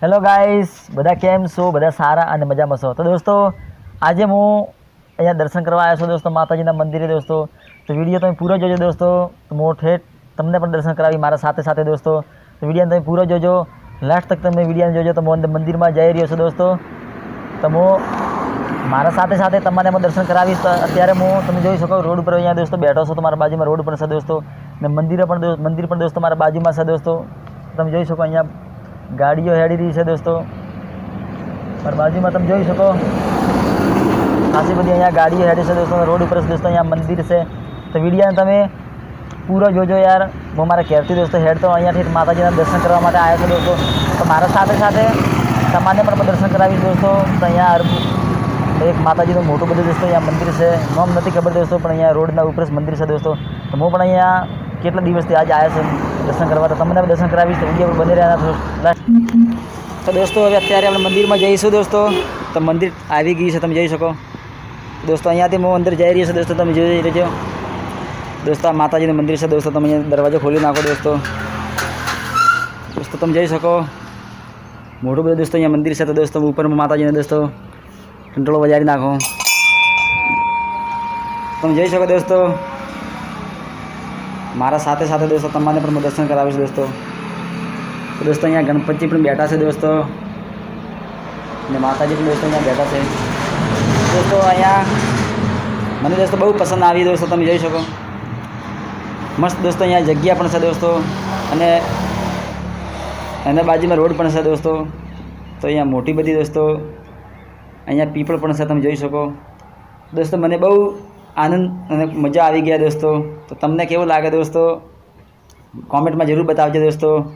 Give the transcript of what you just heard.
Hello guys બધા કેમ છો? બધા સારા અને મજામાં છો? તો દોસ્તો, આજે હું અહીંયા દર્શન કરવા આવ્યો છું દોસ્તો, માતાજીના મંદિરે દોસ્તો. તો વીડિયો તમે પૂરો જોજો દોસ્તો. તો ઠેઠ તમને પણ દર્શન કરાવી મારા સાથે સાથે દોસ્તો. તો વિડીયોને તમે પૂરો જોજો. લાસ્ટ તક તમે વિડીયોને જોજો તો હું મંદિરમાં જઈ રહ્યો છું દોસ્તો. તો હું મારા સાથે સાથે તમારે પણ દર્શન કરાવીશ. તો અત્યારે હું તમે જોઈ શકો રોડ ઉપર અહીંયા દોસ્તો બેઠો છો. તો મારા બાજુમાં રોડ પણ છે દોસ્તો. ને મંદિરે પણ મંદિર પણ દોસ્તો મારા બાજુમાં છે દોસ્તો. તમે જોઈ શકો અહીંયા ગાડીઓ હેડી રહી છે દોસ્તો. પણ બાજુમાં તમે જોઈ શકો. ખાસી બધી અહીંયા ગાડીઓ હેડી છે દોસ્તો. રોડ ઉપર દોસ્તો અહીંયા મંદિર છે. તો વિડીયાને તમે પૂરો જોજો યાર. હું મારા ઘેરથી દોસ્તો હેડ તો અહીંયાથી માતાજીના દર્શન કરવા માટે આવ્યો છું દોસ્તો. તો મારા સાથે સાથે તમારે પણ દર્શન કરાવી દોસ્તો. તો અહીંયા એક માતાજીનું મોટું બધું દોસ્તો અહીંયા મંદિર છે. નામ નથી ખબર દોસ્તો, પણ અહીંયા રોડના ઉપર મંદિર છે દોસ્તો. તો હું પણ અહીંયા કેટલા દિવસથી આજે આવ્યો છું? દર્શન કરવા તો તમને પણ દર્શન કરાવીશ, તો વીડિયો બની રહ્યા છો. તો દોસ્તો, હવે અત્યારે આપણે મંદિરમાં જઈશું દોસ્તો. તો મંદિર આવી ગયું છે, તમે જોઈ શકો. દોસ્તો, અહીંયાથી હું અંદર જઈ રહ્યો છું દોસ્તો, તમે જોઈ રહેજો દોસ્તો, આ માતાજીનું મંદિર છે દોસ્તો, તમે અહીંયા દરવાજો ખોલી નાખો દોસ્તો. દોસ્તો, તમે જોઈ શકો. મોટું બધું દોસ્તો અહીંયા મંદિર છે, તો દોસ્તો ઉપરમાં માતાજીને દોસ્તો કંટ્રોલ બજાડી નાખો. તમે જોઈ શકો દોસ્તો. મારા સાથે સાથે દોસ્તો, તમારે પણ હું દર્શન કરાવીશ દોસ્તો. દોસ્તો, અહીંયા ગણપતિ પણ બેઠા છે દોસ્તો. અને માતાજી પણ દોસ્તો અહીંયા બેઠા છે. દોસ્તો, અહીંયા મને દોસ્તો બહુ પસંદ આવી દોસ્તો, તમે જોઈ શકો. મસ્ત દોસ્તો, અહીંયા જગ્યા પણ છે દોસ્તો. અને એના બાજુમાં રોડ પણ છે દોસ્તો. તો અહીંયા મોટી બધી દોસ્તો. અહીંયા પીપળ પણ છે, તમે જોઈ શકો. દોસ્તો, મને બહુ આનંદ અને મજા આવી ગયા દોસ્તો. તો તમને કેવું લાગે દોસ્તો? કોમેન્ટમાં જરૂર બતાવજો દોસ્તો.